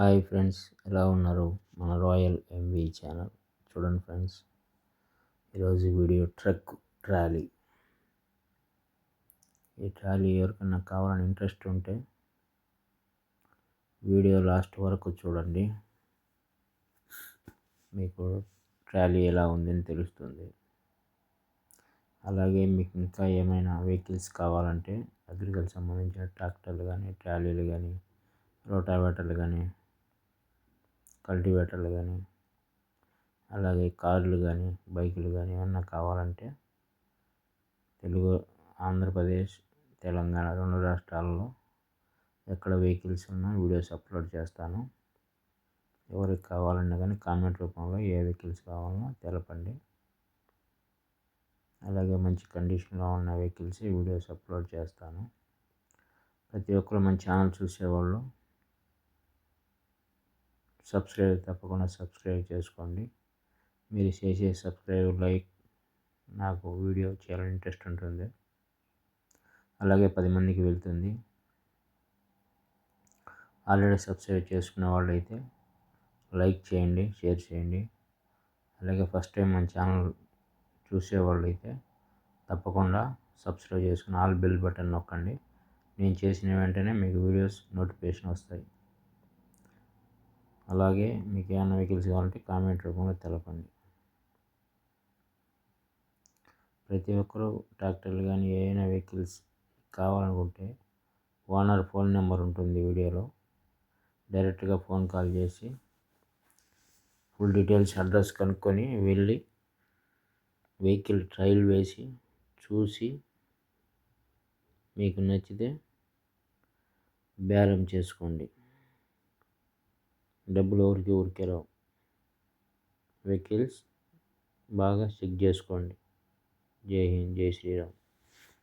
Hi friends ఎలా ఉన్నారు మన రాయల్ ఎంవి ఛానల్? చూడండి ఫ్రెండ్స్ ఈరోజు వీడియో ట్రక్ ట్రాలీ. ఈ ట్రాలీ ఎవరికైనా కావాలని ఇంట్రెస్ట్ ఉంటే వీడియో లాస్ట్ వరకు చూడండి. మీకు ట్రాలీ ఎలా ఉందని తెలుస్తుంది. అలాగే మీకు ఇంకా ఏమైనా వెహికల్స్ కావాలంటే అగ్రికల్చర్ సంబంధించిన ట్రాక్టర్లు కానీ ట్రాలీలు కానీ రోటావేటర్లు కానీ కల్టివేటర్లు కానీ అలాగే కార్లు కానీ బైకులు కానీ ఏమన్నా కావాలంటే తెలుగు ఆంధ్రప్రదేశ్ తెలంగాణ రెండు రాష్ట్రాల్లో ఎక్కడ వెహికల్స్ ఉన్నా వీడియోస్ అప్లోడ్ చేస్తాను. ఎవరికి కావాలన్నా కానీ కామెంట్ రూపంలో ఏ వెహికల్స్ కావాలన్నా తెలపండి. అలాగే మంచి కండిషన్లో ఉన్న వెహికల్స్ వీడియోస్ అప్లోడ్ చేస్తాను. ప్రతి ఒక్కరు మన ఛానల్ చూసేవాళ్ళు సబ్స్క్రైబ్ తప్పకుండా సబ్స్క్రైబ్ చేసుకోండి. మీరు చేసే సబ్స్క్రైబ్ లైక్ నాకు వీడియో చేయాలని ఇంట్రెస్ట్ ఉంటుంది. అలాగే పది మందికి వెళ్తుంది. ఆల్రెడీ సబ్స్క్రైబ్ చేసుకున్న వాళ్ళైతే లైక్ చేయండి షేర్ చేయండి. అలాగే ఫస్ట్ టైం మన ఛానల్ చూసేవాళ్ళు అయితే తప్పకుండా సబ్స్క్రైబ్ చేసుకుని ఆల్ బిల్ బటన్ నొక్కండి. నేను చేసిన వెంటనే మీకు వీడియోస్ నోటిఫికేషన్ వస్తాయి. అలాగే మీకు ఏమైనా వెహికల్స్ కావాలంటే కామెంట్ రూపంలో తెలపండి. ప్రతి ఒక్కరూ ట్రాక్టర్లు కానీ ఏమైనా వెహికల్స్ కావాలనుకుంటే ఓనర్ ఫోన్ నెంబర్ ఉంటుంది వీడియోలో. డైరెక్ట్గా ఫోన్ కాల్ చేసి ఫుల్ డీటెయిల్స్ అడ్రస్ కనుక్కొని వెళ్ళి వెహికల్ ట్రయల్ వేసి చూసి మీకు నచ్చితే బేరం చేసుకోండి. డబ్బులు ఎవరికి ఊరికే రావు వెహికల్స్ బాగా చెక్ చేసుకోండి జై హింద్ జై శ్రీరామ్